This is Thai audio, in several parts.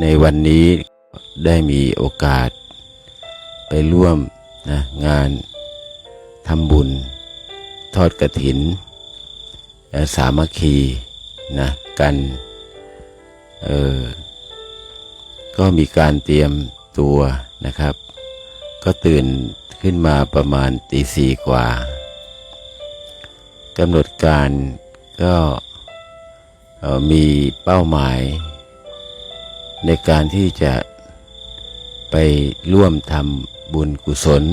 ในวันนี้ได้มีโอกาส ไปร่วมนะงานทำบุญ ทอดกระถิน และสามัคคีนะกันเออก็มีการเตรียมตัวนะครับ ก็ตื่นขึ้นมาประมาณตีสี่กว่ากำหนดการก็ออมีเป้าหมาย ในการที่จะไปร่วมทำบุญกุศล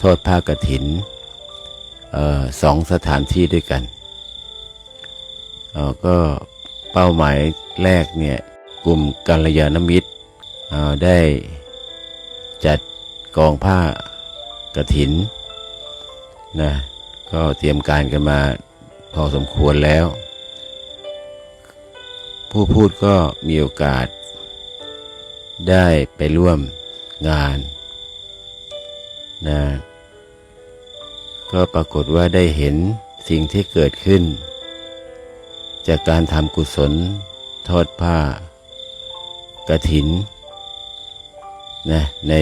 ทอดผ้ากฐินอ่อสองสถานที่ด้วยกันออก็เป้าหมายแรกเนี่ยกลุ่มกัลยาณมิตรออได้จัดกองผ้ากฐินนะก็เตรียมการกันมาพอสมควรแล้ว ผู้พูดก็มีโอกาส ได้ไปร่วมงานนะก็ปรากฏว่าได้เห็นสิ่งที่เกิดขึ้น จากการทำกุศล ทอดผ้ากระถินนะใน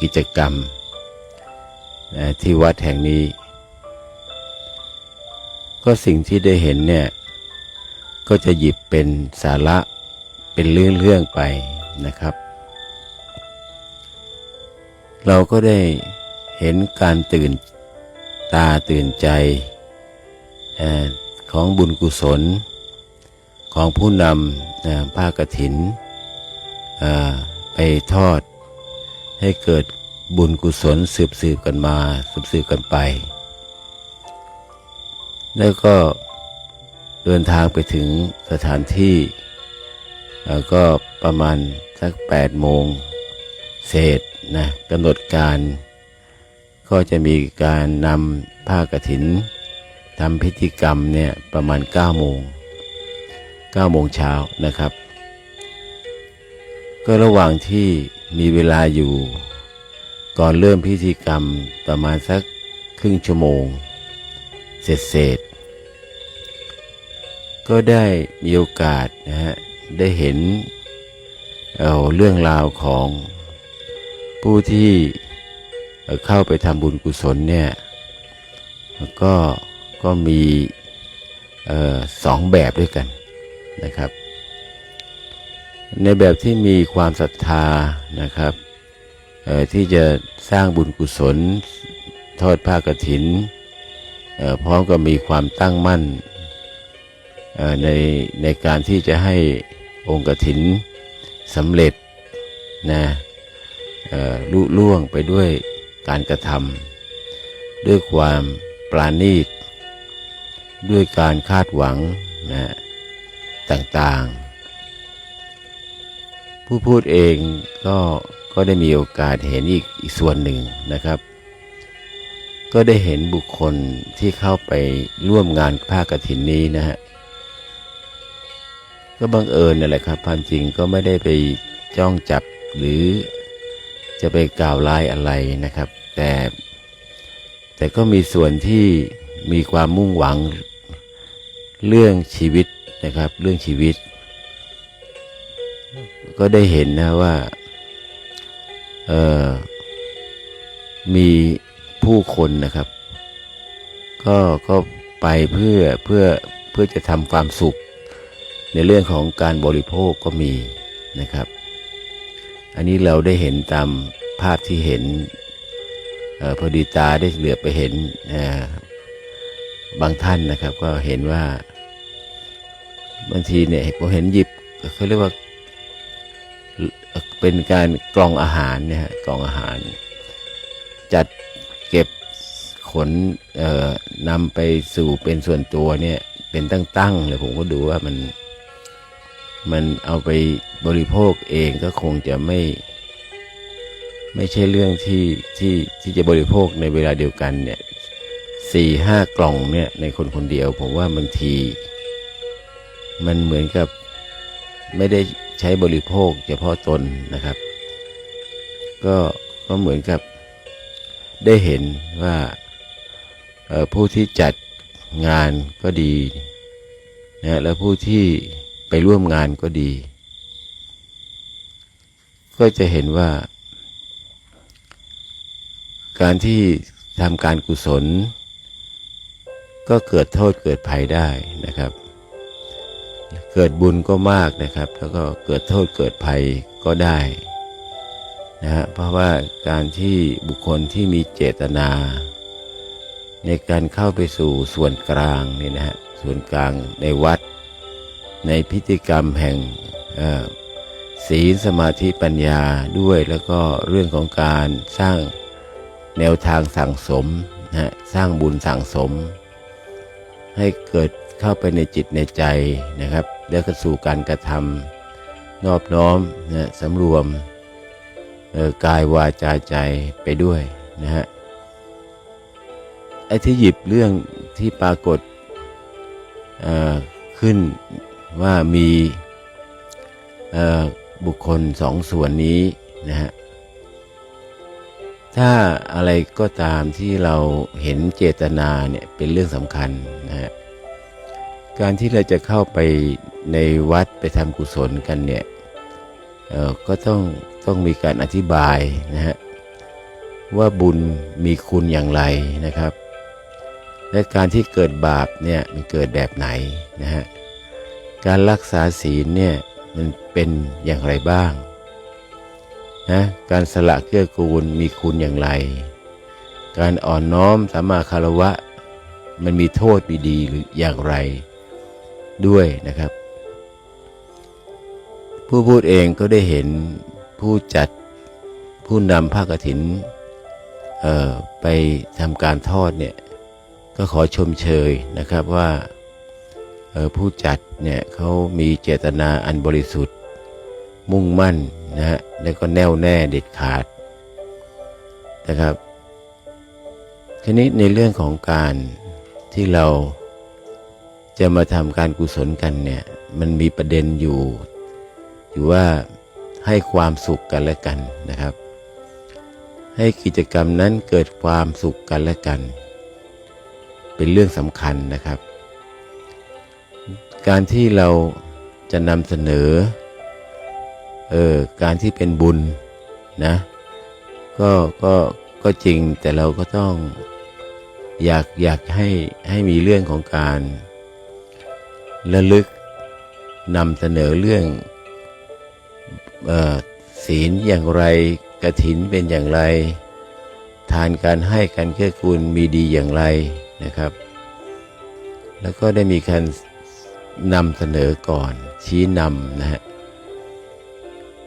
กิจกรรมนะที่วัดแห่งนี้ ก็สิ่งที่ได้เห็นเนี่ยก็จะหยิบเป็นสาระเป็นเรื่อง ๆ ไปนะครับ เราก็ได้เห็นการตื่นตาตื่นใจอของบุญกุศล ของผู้นำผ้ากฐินเอ่อไปทอด ให้เกิดบุญกุศลสืบสืบกันมาสืบสืบกันไป แล้วก็เดินทางไปถึงสถานที่แล้วก็ประมาณสัก8โมงเศษ นะกำหนดการ ก็จะมีการนำผ้ากฐินทำพิธีกรรมเนี่ยประมาณ 9 โมง 9 โมงเช้านะครับ ก็ระหว่างที่มีเวลาอยู่ ก่อนเริ่มพิธีกรรมประมาณสักครึ่งชั่วโมง เสร็จเสร็จก็ได้มีโอกาสนะฮะได้เห็นเเรื่องราวของ ผู้ที่เข้าไปทำบุญกุศลเนี่ยก็ก็มีออสองแบบด้วยกันนะครับ ในแบบที่มีความศรัทธานะครับที่จะสร้างบุญกุศลทอดผ้ากฐินพร้อมกับมีความตั้งมั่นในในการที่จะให้องค์กฐินสำเร็จนะ ลุล่วงไปด้วยการกระทำด้วยความปราณีต ด้วยการคาดหวังนะต่างๆ ผู้พูดเองก็ก็ได้มีโอกาสเห็นอีกอีกส่วนหนึ่งนะครับ ก็ได้เห็นบุคคลที่เข้าไปร่วมงานภาคกฐินนี้นะฮะก็บังเอิญนั่นแหละครับความจริงก็ไม่ได้ไปจ้องจับหรือ จะไปกล่าวร้ายอะไรนะครับ แต่ แต่ก็มีส่วนที่มีความมุ่งหวังเรื่องชีวิตนะครับ เรื่องชีวิต ก็ได้เห็นนะว่าเออมีผู้คนนะครับ ก็ก็ไปเพื่อเพื่อเพื่อจะทำความสุข ในเรื่องของการบริโภคก็มีนะครับ อันนี้เราได้เห็นตามภาพที่เห็นออพอดีตาได้เหลือบไปเห็นออบางท่านนะครับ ก็เห็นว่าบางทีเนี่ยผมเห็นหยิบเขาเรียกว่าเป็นการกล่องอาหารเนี่ยฮะกล่องอาหาร จัดเก็บขนนำไปสู่เป็นส่วนตัวเนี่ย เป็นตั้งๆเลยผมก็ดูว่ามัน มันเอาไปบริโภคเองก็คงจะไม่ ไม่ใช่เรื่องที่ที่ที่จะบริโภคในเวลาเดียวกันเนี่ยสี่ห้ากล่องเนี่ยในคนคนเดียว ผมว่าบางที มันเหมือนกับไม่ได้ใช้บริโภคเฉพาะตนนะครับ ก็ก็เหมือนกับได้เห็นว่าผู้ที่จัดงานก็ดีนะแล้วผู้ที่ ไปร่วมงานก็ดี ก็จะเห็นว่า การที่ทำการกุศล ก็เกิดโทษเกิดภัยได้นะครับ เกิดบุญก็มากนะครับ แล้วก็เกิดโทษเกิดภัยก็ได้นะฮะเพราะว่าการที่บุคคลที่มีเจตนา ในการเข้าไปสู่ส่วนกลางนี่นะฮะส่วนกลางในวัด ในพิธีกรรมแห่งศีลสมาธิปัญญาด้วยแล้วก็เรื่องของการสร้างแนวทางสั่งสมนะฮะสร้างบุญสั่งสม ให้เกิดเข้าไปในจิตในใจนะครับ แล้วก็สู่การกระทำนอบน้อมนะสำรวมกายวาจาใจไปด้วยนะฮะไอ้ที่หยิบเรื่องที่ปรากฏอ่อขึ้น ว่ามีบุคคลสองส่วนนี้นะฮะถ้าอะไรก็ตามที่เราเห็นเจตนาเนี่ยเป็นเรื่องสำคัญนะฮะการที่เราจะเข้าไปในวัดไปทำกุศลกันเนี่ยก็ต้องต้องมีการอธิบายนะฮะว่าบุญมีคุณอย่างไรนะครับ และการที่เกิดบาปเนี่ยมันเกิดแบบไหนนะฮะ การรักษาศีลเนี่ยมันเป็นอย่างไรบ้างนะการสละเกื้อกูลมีคุณอย่างไร การอ่อนน้อมสามาคารวะ มันมีโทษมีดีหรืออย่างไรด้วยนะครับ ผู้พูดเองก็ได้เห็นผู้จัดผู้นำภาคกฐินเอ่อไปทำการทอดเนี่ยก็ขอชมเชยนะครับว่า ผู้จัดเนี่ยเขามีเจตนาอันบริสุทธิ์ มุ่งมั่นนะฮะแล้วก็แน่วแน่เด็ดขาดนะครับทีนี้ในเรื่องของการที่เราจะมาทำการกุศลกันเนี่ยมันมีประเด็นอยู่ อยู่ว่าให้ความสุขกันและกันนะครับ ให้กิจกรรมนั้นเกิดความสุขกันและกัน เป็นเรื่องสำคัญนะครับ การที่เราจะนำเสนอ เออ การที่เป็นบุญนะ ก็ ก็ ก็จริง แต่เราก็ต้อง อยาก อยากให้ ให้มีเรื่องของการระลึกนำเสนอเรื่องเออศีลอย่างไรกระถินเป็นอย่างไร ทานการให้การเกื้อกูลมีดีอย่างไรนะครับ แล้วก็ได้มีการ นำเสนอก่อนชี้นำนะฮะ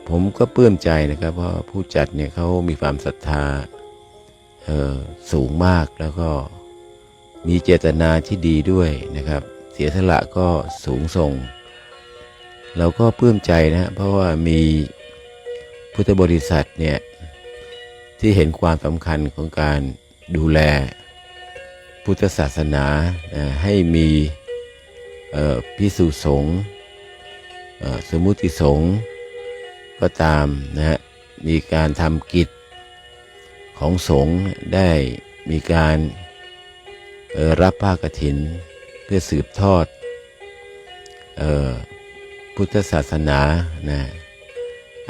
ผมก็ปลื้มใจนะครับ เพราะผู้จัดเนี่ยเขามีความศรัทธาสูงมากแล้วก็มีเจตนาที่ดีด้วยนะครับ เสียสละก็สูงส่ง เราก็ปลื้มใจนะฮะเพราะว่ามีพุทธบริษัทเนี่ยที่เห็นความสำคัญของการดูแลพุทธศาสนานะให้มี พิสุสงฆ์สมุติสงฆ์ก็ตามนะฮะมีการทำกิจของสงฆ์ได้มีการรับผ้ากฐิน เพื่อสืบทอดออพุทธศาสนานะ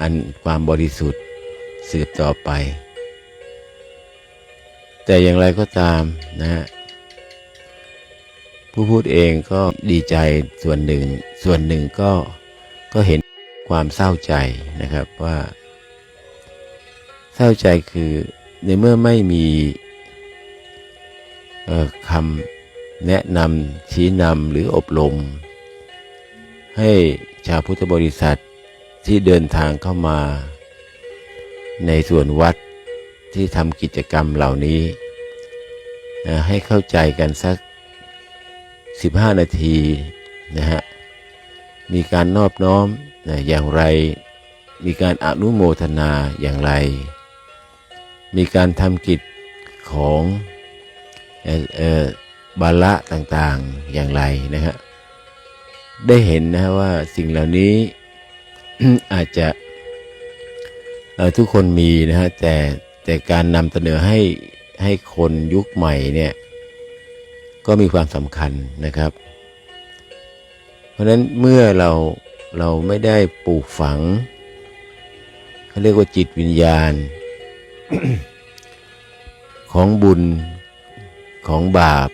อันความบริสุทธิ์สืบต่อไป แต่อย่างไรก็ตามนะฮะ ผู้พูดเองก็ดีใจส่วนหนึ่ง ส่วนหนึ่งก็ก็เห็นความเศร้าใจนะครับว่า เศร้าใจคือในเมื่อไม่มีคำแนะนำชี้นำหรืออบรม ให้ชาวพุทธบริษัทที่เดินทางเข้ามา ในส่วนวัดที่ทำกิจกรรมเหล่านี้ ให้เข้าใจกันสัก 15 นาทีนะฮะมีการนอบน้อมนะอย่างไร มีการอนุโมทนาอย่างไร มีการทำกิจของออบาละต่างๆอย่างไรนะฮะได้เห็นนะฮะว่าสิ่งเหล่านี้อาจจะทุกคนมีนะฮะแต่แต่การนำเสนอให้ให้คนยุคใหม่เนี่ย ก็มีความสำคัญนะครับ เพราะนั้นเมื่อเราเราไม่ได้ปลูกฝังเขาเรียกว่าจิตวิญญาณ ของบุญของบาป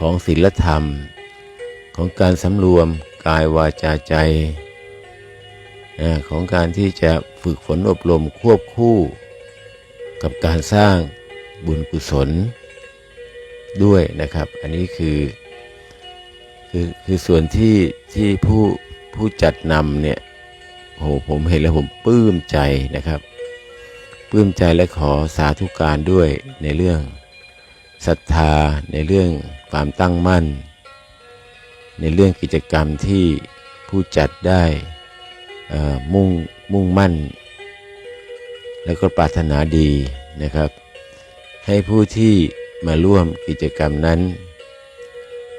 ของศีลธรรม ของการสำรวมกายวาจาใจของการที่จะฝึกฝนอบรมควบคู่ กับการสร้างบุญกุศล ด้วยนะครับ อันนี้คือคือคือส่วนที่ที่ผู้ผู้จัดนำเนี่ยโหผมเห็นแล้วผมปลื้มใจนะครับปลื้มใจและขอสาธุการด้วยในเรื่องศรัทธาในเรื่องความตั้งมั่น ในเรื่องกิจกรรมที่ผู้จัดได้อ่อมุ่งมุ่งมั่น แล้วก็ปรารถนาดีนะครับ ให้ผู้ที่ มาร่วมกิจกรรมนั้น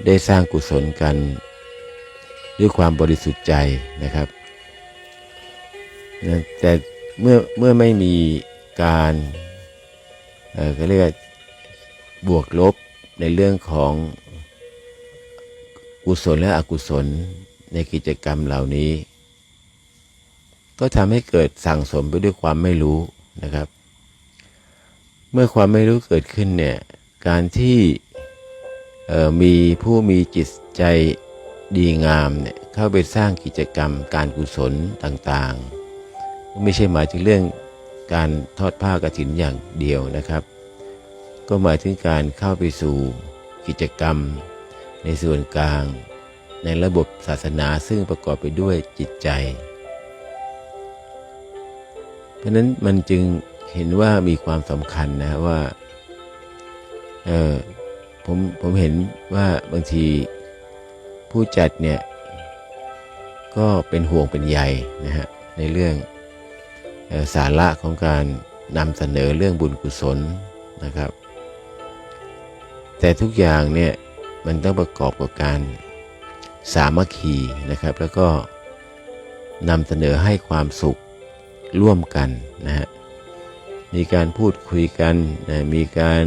ได้สร้างกุศลกัน ด้วยความบริสุทธิ์ใจนะครับ แต่เมื่อเมื่อไม่มีการเอ่อก็เรียกว่าบวกลบในเรื่องของกุศลและอกุศลในกิจกรรมเหล่านี้ ก็ทำให้เกิดสั่งสมไปด้วยความไม่รู้นะครับ เมื่อความไม่รู้เกิดขึ้นเนี่ย การที่มีผู้มีจิตใจดีงามเนี่ยเข้าไปสร้างกิจกรรม การกุศลต่างๆ ไม่ใช่หมายถึงเรื่องการทอดผ้ากฐินอย่างเดียวนะครับ ก็หมายถึงการเข้าไปสู่กิจกรรม ในส่วนกลาง ในระบบศาสนาซึ่งประกอบไปด้วยจิตใจ เพราะนั้นมันจึงเห็นว่ามีความสำคัญนะว่า เออผมผมเห็นว่าบางทีผู้จัดเนี่ย ก็เป็นห่วงเป็นใยนะฮะในเรื่องออสาระของการนำเสนอเรื่องบุญกุศลนะครับ แต่ทุกอย่างเนี่ยมันต้องประกอบกับการสามัคคีนะครับ แล้วก็นำเสนอให้ความสุขร่วมกันนะฮะมีการพูดคุยกันนะมีการ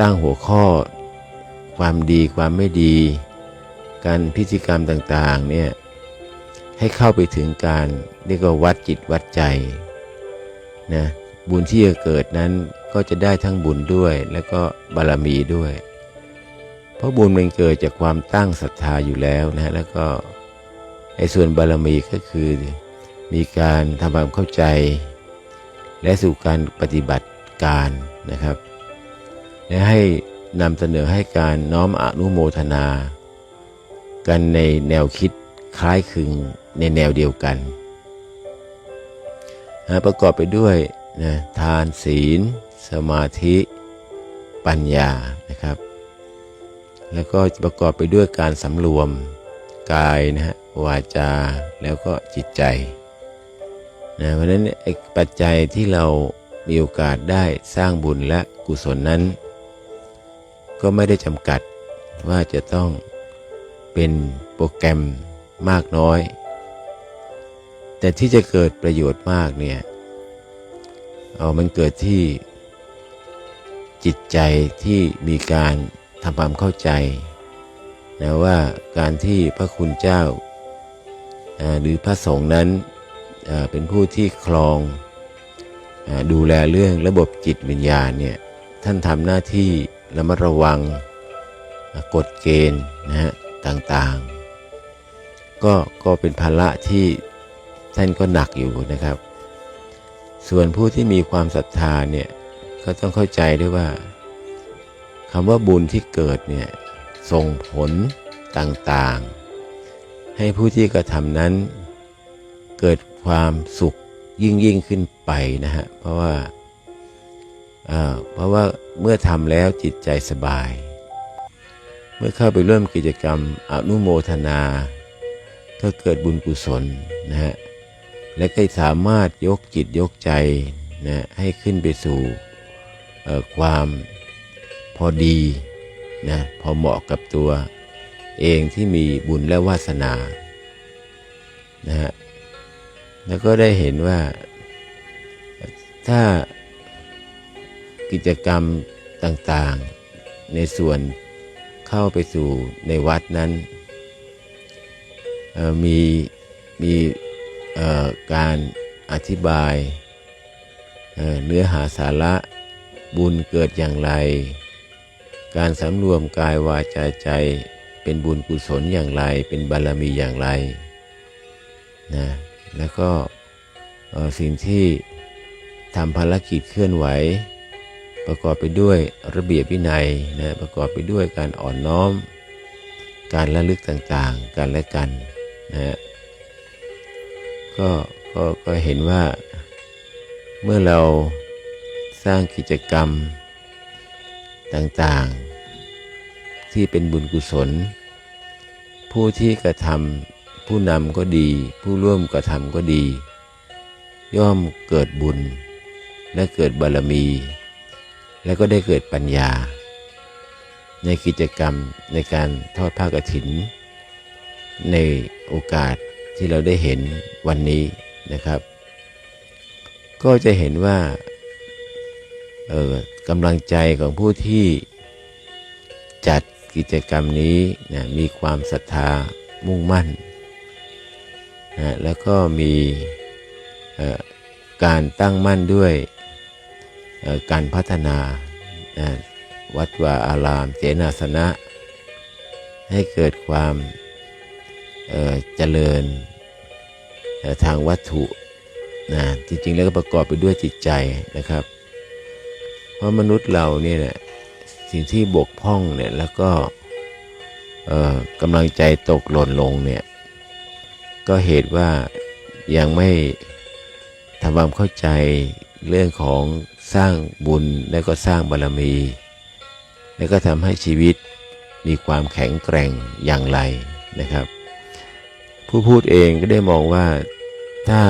ตั้งหัวข้อความดีความไม่ดี การพิธีกรรมต่างๆเนี่ยให้เข้าไปถึงการเรียกว่าวัดจิตวัดใจนะบุญที่จะเกิดนั้นก็จะได้ทั้งบุญด้วย แล้วก็บารมีด้วย เพราะบุญมันเกิดจากความตั้งศรัทธาอยู่แล้วนะแล้วก็ไอ้ส่วนบารมีก็คือ มีการทำความเข้าใจ และสู่การปฏิบัติ การนะครับ และให้นำเสนอให้การน้อมอนุโมทนา กันในแนวคิดคล้ายคลึงในแนวเดียวกันนะประกอบไปด้วยนะทานศีล สมาธิปัญญานะครับ แล้วก็ประกอบไปด้วยการสำรวมกายนะฮะวาจาแล้วก็จิตใจนะเพราะฉะนั้นไอ้ปัจจัยที่เรา มีโอกาสได้สร้างบุญและกุศลนั้น ก็ไม่ได้จำกัดว่าจะต้องเป็นโปรแกรมมากน้อย แต่ที่จะเกิดประโยชน์มากเนี่ยเอามันเกิดที่จิตใจที่มีการทำความเข้าใจนะว่าการที่พระคุณเจ้าหรือพระสงฆ์นั้นเป็นผู้ที่ครอง ดูแลเรื่องระบบจิตวิญญาณเนี่ยท่านทำหน้าที่ระมัดระวังกฎเกณฑ์นะฮะต่างๆ ก็ก็เป็นภาระที่ท่านก็หนักอยู่นะครับ ส่วนผู้ที่มีความศรัทธาเนี่ยก็ต้องเข้าใจด้วยว่าคำว่าบุญที่เกิดเนี่ยส่งผลต่างๆ ให้ผู้ที่กระทำนั้นเกิดความสุขยิ่งยิ่งขึ้น ไปนะฮะเพราะว่าเพราะว่าเมื่อทำแล้วจิตใจสบาย เมื่อเข้าไปร่วมกิจกรรมอนุโมทนาก็เกิดบุญกุศลนะฮะและก็สามารถยกจิตยกใจนะให้ขึ้นไปสู่ความพอดีนะพอเหมาะกับตัวเองที่มีบุญและวาสนานะฮะแล้วก็ได้เห็นว่า ถ้ากิจกรรมต่างๆ ในส่วนเข้าไปสู่ในวัดนั้นมีมีการอธิบายเนื้อหาสาระบุญเกิดอย่างไร การสำรวมกายวาจาใจเป็นบุญกุศลอย่างไร เป็นบารมีอย่างไรนะแล้วก็สิ่งที่ ทำภารกิจเคลื่อนไหว ประกอบไปด้วยระเบียบวินัยนะประกอบไปด้วยการอ่อนน้อม การระลึกต่างๆกันและกันนะฮะก็ก็ก็เห็นว่าเมื่อเราสร้างกิจกรรมต่างๆ ที่เป็นบุญกุศล ผู้ที่กระทำผู้นำก็ดี ผู้ร่วมกระทำก็ดี ย่อมเกิดบุญ และเกิดบารมี และก็ได้เกิดปัญญา ในกิจกรรมในการทอดผ้ากฐิน ในโอกาสที่เราได้เห็นวันนี้นะครับ ก็จะเห็นว่าเออกำลังใจของผู้ที่จัดกิจกรรมนี้นะมีความศรัทธามุ่งมั่นนะแล้วก็มีการตั้งมั่นด้วย การพัฒนาวัดวาอารามเจนาสนะ ให้เกิดความเจริญทางวัตถุนะจริง ๆ แล้วก็ประกอบไปด้วยจิตใจนะครับ เพราะมนุษย์เราเนี่ยนะสิ่งที่บกพร่องเนี่ยแล้วก็กำลังใจตกหล่นลงเนี่ยก็เหตุว่ายังไม่ทำความเข้าใจเรื่องของ สร้างบุญและก็สร้างบารมี แล้วก็ทำให้ชีวิตมีความแข็งแกร่งอย่างไรนะครับ ผู้พูดเองก็ได้มองว่าถ้า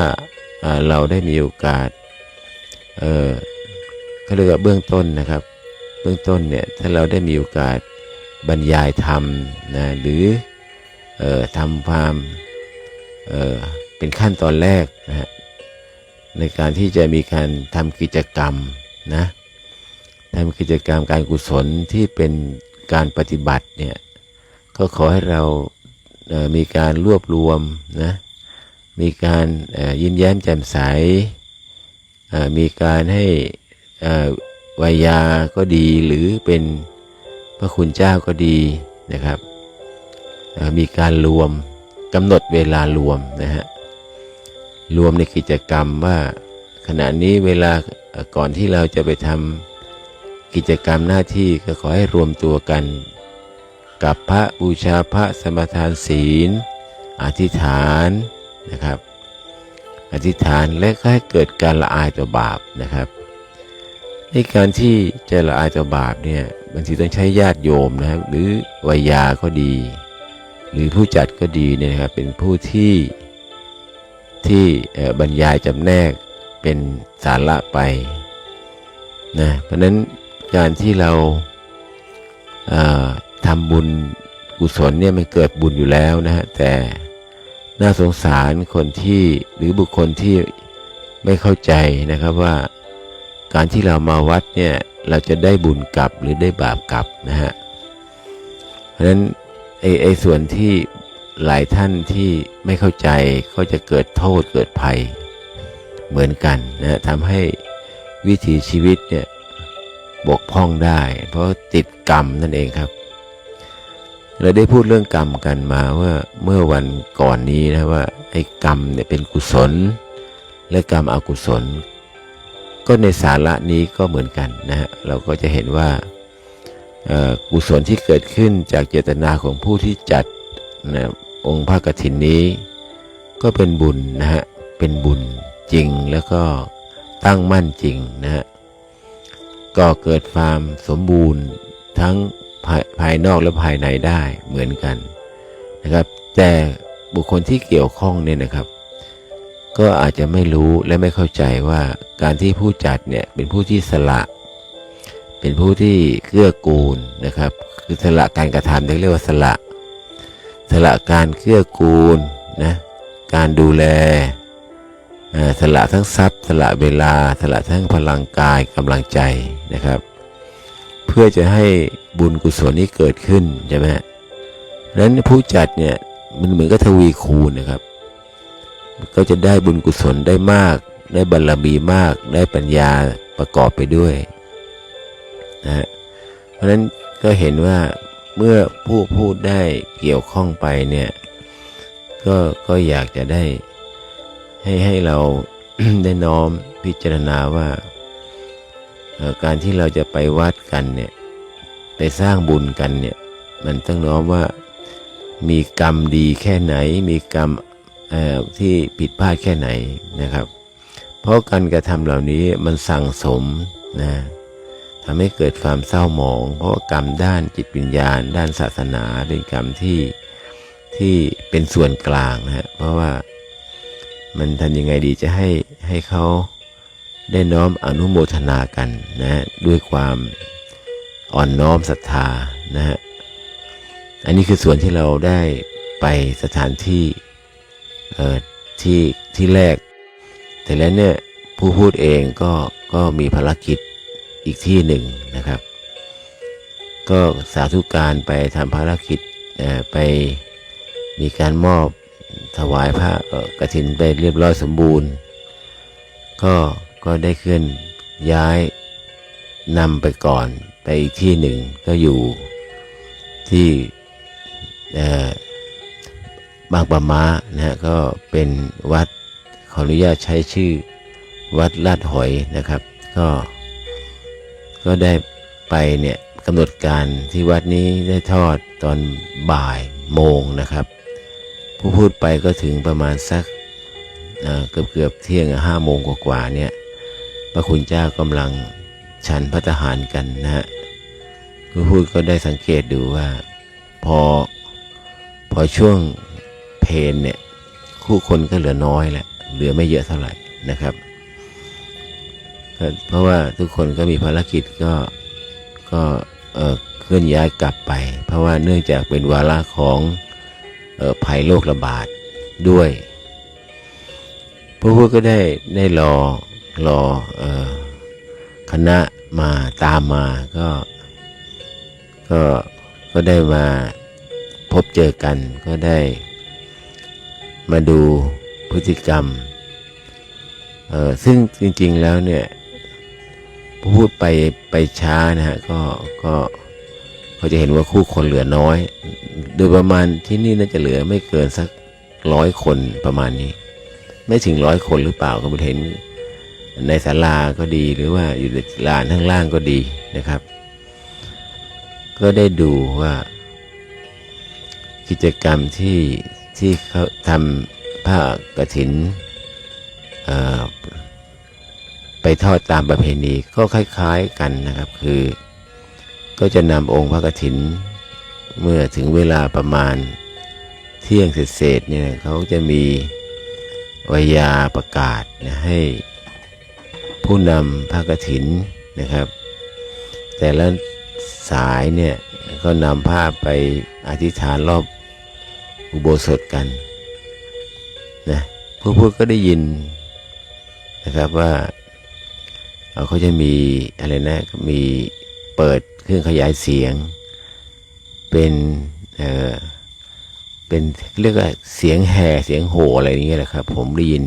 เราได้มีโอกาสเออเขาเรียกว่าเบื้องต้นนะครับ เบื้องต้นเนี่ยถ้าเราได้มีโอกาสบรรยายธรรมนะหรือเออทำความเออเป็นขั้นตอนแรกนะฮะ ในการที่จะมีการทำกิจกรรมนะทำกิจกรรมการกุศลที่เป็นการปฏิบัติเนี่ยก็ขอให้เรามีการรวบรวมนะมีการยิ้มแย้มแจ่มใส มีการให้วายาก็ดีหรือเป็นพระคุณเจ้าก็ดีนะครับ มีการรวมกำหนดเวลารวมนะฮะ รวมในกิจกรรมว่า ขณะนี้เวลาก่อนที่เราจะไปทำกิจกรรมหน้าที่ก็ขอให้รวมตัวกัน กับพระบูชาพระสมทานศีล อธิษฐานนะครับ อธิษฐานและก็ให้เกิดการละอายต่อบาปนะครับในการที่จะละอายต่อบาปเนี่ยบางทีต้องใช้ญาติโยมนะครับ หรือวายาก็ดี หรือผู้จัดก็ดีเนี่ยนะครับเป็นผู้ที่ ที่บรรยายจำแนกเป็นสาระไปนะเพราะนั้นการที่เราเอ่อทำบุญกุศลเนี่ยมันเกิดบุญอยู่แล้วนะฮะแต่น่าสงสารคนที่หรือบุคคลที่ไม่เข้าใจนะครับว่าการที่เรามาวัดเนี่ยเราจะได้บุญกลับหรือได้บาปกลับนะฮะเพราะฉะนั้นไอ้ไอ้ส่วนที่ หลายท่านที่ไม่เข้าใจก็จะเกิดโทษเกิดภัยเหมือนกันนะทำให้วิถีชีวิตเนี่ยบกพร่องได้ เพราะติดกรรมนั่นเองครับ เราได้พูดเรื่องกรรมกันมาว่าเมื่อวันก่อนนี้นะว่าไอ้กรรมเนี่ยเป็นกุศล และกรรมอกุศล ก็ในสาระนี้ก็เหมือนกันนะฮะเราก็จะเห็นว่าอ่อกุศลที่เกิดขึ้นจากเจตนาของผู้ที่จัดนะ องค์พระกฐินนี้ ก็เป็นบุญนะฮะ เป็นบุญจริงแล้วก็ตั้งมั่นจริงนะฮะ ก็เกิดความสมบูรณ์ทั้งภาภายนอกและภายในได้เหมือนกันนะครับ แต่บุคคลที่เกี่ยวข้องเนี่ยนะครับ ก็อาจจะไม่รู้และไม่เข้าใจว่าการที่ผู้จัดเนี่ยเป็นผู้ที่สละเป็นผู้ที่เกื้อกูลนะครับ คือสละการกระทำที่เรียกว่าสละ สละการเกื้อกูลนะการดูแลสละทั้งทรัพย์ สละเวลา สละทั้งพลังกายกำลังใจนะครับ เพื่อจะให้บุญกุศลนี้เกิดขึ้นใช่ไหมฮะดังนั้นผู้จัดเนี่ยมันเหมือนกับทวีคูณนะครับ ก็จะได้บุญกุศลได้มาก ได้บารรมีมาก ได้ปัญญาประกอบไปด้วยนะฮะเพราะฉะนั้นก็เห็นว่า เมื่อผู้พูดได้เกี่ยวข้องไปเนี่ยก็ก็อยากจะได้ให้ให้เราได้น้อมพิจารณาว่าการที่เราจะไปวัดกันเนี่ยไปสร้างบุญกันเนี่ยมันต้องน้อมว่ามีกรรมดีแค่ไหน มีกรรมที่ผิดพลาดแค่ไหนนะครับ เพราะการกระทำเหล่านี้มันสั่งสมนะ ทำให้เกิดความเศร้าหมอง เพราะกรรมด้านจิตวิญญาณ ด้านศาสนาเป็นกรรมที่ที่เป็นส่วนกลางนะฮะเพราะว่ามันทำยังไงดีจะให้ให้เขาได้น้อมอนุโมทนากันนะฮะด้วยความอ่อนน้อมศรัทธานะฮะอันนี้คือส่วนที่เราได้ไปสถานที่เอ่อที่ที่แรก แต่แล้วเนี่ยผู้พูดเองก็ก็มีภารกิจ อีกที่หนึ่งนะครับ ก็สาธุการไปทำภารกิจไปมีการมอบถวายพระเอ่อกฐินไปเรียบร้อยสมบูรณ์ ก็ก็ได้เคลื่อนย้ายนำไปก่อนไปอีกที่หนึ่งก็อยู่ที่บางปะมานะฮะก็เป็นวัดขออนุญาตใช้ชื่อวัดลาดหอยนะครับ ก็ ก็ได้ไปเนี่ยกำหนดการที่วัดนี้ได้ทอดตอนบ่ายโมงนะครับ ผู้พูดไปก็ถึงประมาณสักเเกือบเกือบเที่ยงห้าโมงกว่าๆเนี่ยพระคุณเจ้ากำลังฉันพัตหารกันนะฮะผู้พูดก็ได้สังเกตดูว่าพอพอช่วงเพลนเนี่ย คู่คนก็เหลือน้อยแหละเหลือไม่เยอะเท่าไหร่นะครับ เพราะว่าทุกคนก็มีภารกิจก็ก็เอ่อเคลื่อนย้ายกลับไป เพราะว่าเนื่องจากเป็นวาระของออภัยโรคระบาดด้วยพระพุทธก็ได้ได้รอรออคณะมาตามมาก็ก็ก็ได้มาพบเจอกันก็ได้มาดูพฤติกรรม เออซึ่งจริง ๆ แล้วเนี่ย พูดไปไปช้านะฮะก็ก็ก็จะเห็นว่าคู่คนเหลือน้อย โดยประมาณที่นี่น่าจะเหลือไม่เกินสักร้อยคนประมาณนี้ ไม่ถึงร้อยคนหรือเปล่าก็ไม่เห็น ในศาลาก็ดีหรือว่าอยู่ในลานข้างล่างก็ดีนะครับ ก็ได้ดูว่า กิจกรรมที่ที่เขาทำผ้ากฐินอ่อ ไปทอดตามประเพณีก็คล้ายๆกันนะครับ คือ ก็จะนำองค์พระกฐิน เมื่อถึงเวลาประมาณเที่ยงเศษๆเนี่ยเขาจะมีวยาประกาศนะให้ผู้นำพระกฐินนะครับ แต่ละสายเนี่ยก็นำผ้าไปอธิษฐานรอบอุโบสถกันนะผู้พูดก็ได้ยินนะครับว่า เขาจะมีอะไรนะมีเปิดเครื่องขยายเสียง เป็นเออเป็นเรียกว่าเสียงแห่เสียงโห่อะไรอย่างเงี้ยแหละครับ ผมได้ยิน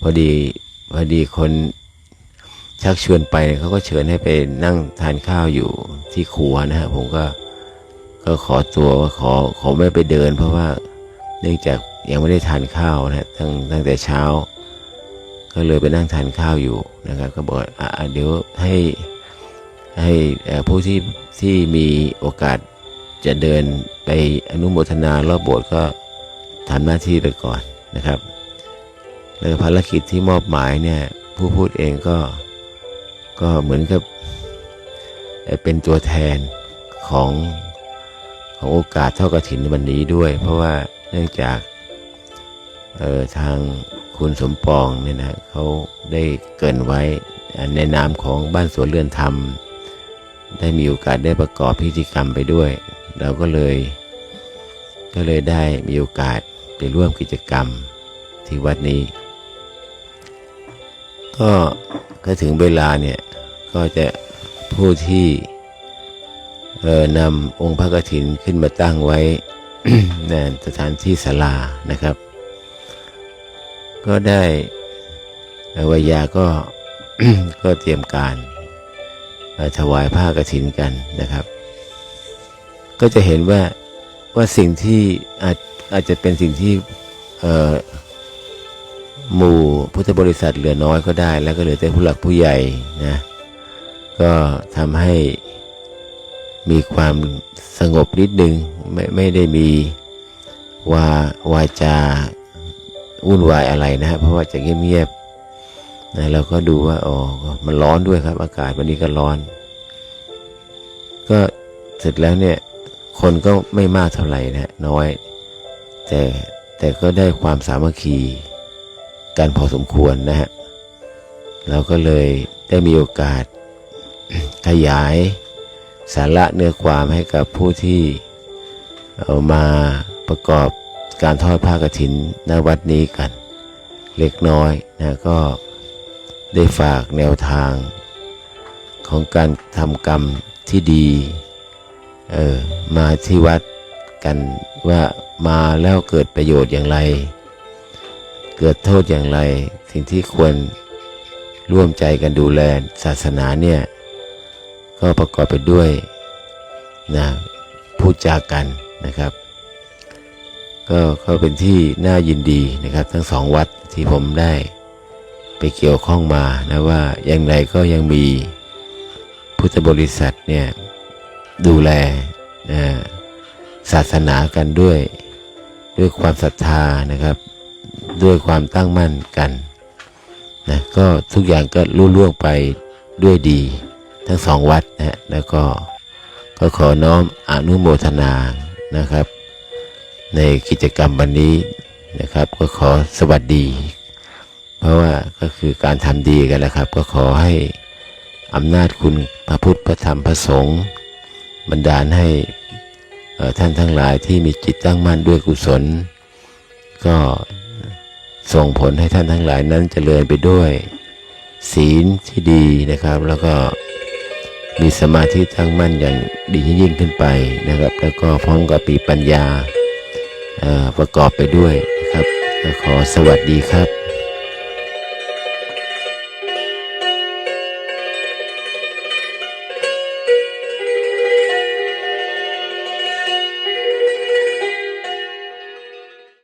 พอดีพอดีคนชักชวนไปเขาก็เชิญให้ไปนั่งทานข้าวอยู่ที่ครัวนะฮะผมก็ก็ขอตัวว่าขอขอไม่ไปเดิน เพราะว่าเนื่องจากยังไม่ได้ทานข้าวนะตั้งตั้งแต่เช้า ก็เลยไปนั่งทานข้าวอยู่นะครับ ก็บอกอะเดี๋ยวให้ให้ผู้ที่ที่มีโอกาสจะเดินไปอนุโมทนารอบโบสถ์ก็ทำหน้าที่ไปก่อนนะครับแล้วภารกิจที่มอบหมายเนี่ยผู้พูดเองก็ก็เหมือนกับเป็นตัวแทนของของโอกาสเท่ากระถินวันนี้ด้วย เพราะว่าเนื่องจากออทาง คุณสมปองเนี่ยนะเขาได้เกินไว้ในนามของบ้านสวนเรือนธรรม ได้มีโอกาสได้ประกอบพิธีกรรมไปด้วย เราก็เลย ก็เลยได้มีโอกาสไปร่วมกิจกรรมที่วัดนี้ ก็ก็ถึงเวลาเนี่ยก็จะผู้ที่เออนำองค์พระกฐินขึ้นมาตั้งไว้ในสถานที่ศาลานะครับ ก็ได้วายาก็ก็เตรียมการถวายผ้ากฐินกันนะครับ ก็จะเห็นว่าว่าสิ่งที่อาจอาจจะเป็นสิ่งที่หมู่พุทธบริษัทเหลือน้อยก็ได้ แล้วก็เหลือแต่ผู้หลักผู้ใหญ่นะก็ทำให้มีความสงบนิดนึงไม่ไม่ได้มีวาวาจา วุ่นวายอะไรนะฮะเพราะว่าจะเงียบๆนะเราก็ดูว่าอ๋อมันร้อนด้วยครับ อากาศวันนี้ก็ร้อน ก็เสร็จแล้วเนี่ย คนก็ไม่มากเท่าไหร่นะน้อย แต่แต่ก็ได้ความสามัคคีกันพอสมควรนะฮะเราก็เลยได้มีโอกาสขยายสาระเนื้อความให้กับผู้ที่เอามาประกอบ การทอดผ้ากฐินณวัดนี้กัน เล็กน้อยนะก็ได้ฝากแนวทาง ของการทำกรรมที่ดีเออมาที่วัดกันว่ามาแล้วเกิดประโยชน์อย่างไร เกิดโทษอย่างไร สิ่งที่ควรร่วมใจกันดูแลศาสนาเนี่ย ก็ประกอบไปด้วยนะพูดจากันนะครับ ก็ก็เป็นที่น่ายินดีนะครับ ทั้งสองวัดที่ผมได้ไปเกี่ยวข้องมานะว่าอย่างไรก็ยังมีพุทธบริษัทเนี่ยดูแลนะศาสนากันด้วยด้วยความศรัทธานะครับ ด้วยความตั้งมั่นกันนะก็ทุกอย่างก็รุ่ล่วงไปด้วยดี ทั้งสองวัดนะฮะแล้วก็ก็ขอน้อมอนุโมทนานะครับ ในกิจกรรมวันนี้นะครับ ก็ขอสวัสดี เพราะว่าก็คือการทำดีกันแหละครับ ก็ขอให้อำนาจคุณพระพุทธพระธรรมพระสงฆ์บันดาลให้ท่านทั้งหลายที่มีจิตตั้งมั่นด้วยกุศล ก็ส่งผลให้ท่านทั้งหลายนั้นเจริญไปด้วย ศีลที่ดีนะครับ แล้วก็มีสมาธิตั้งมั่นอย่างดียิ่งขึ้นไปนะครับ แล้วก็พร้อมกับปีปัญญา ประกอบไปด้วยนะครับ ขอสวัสดีครับ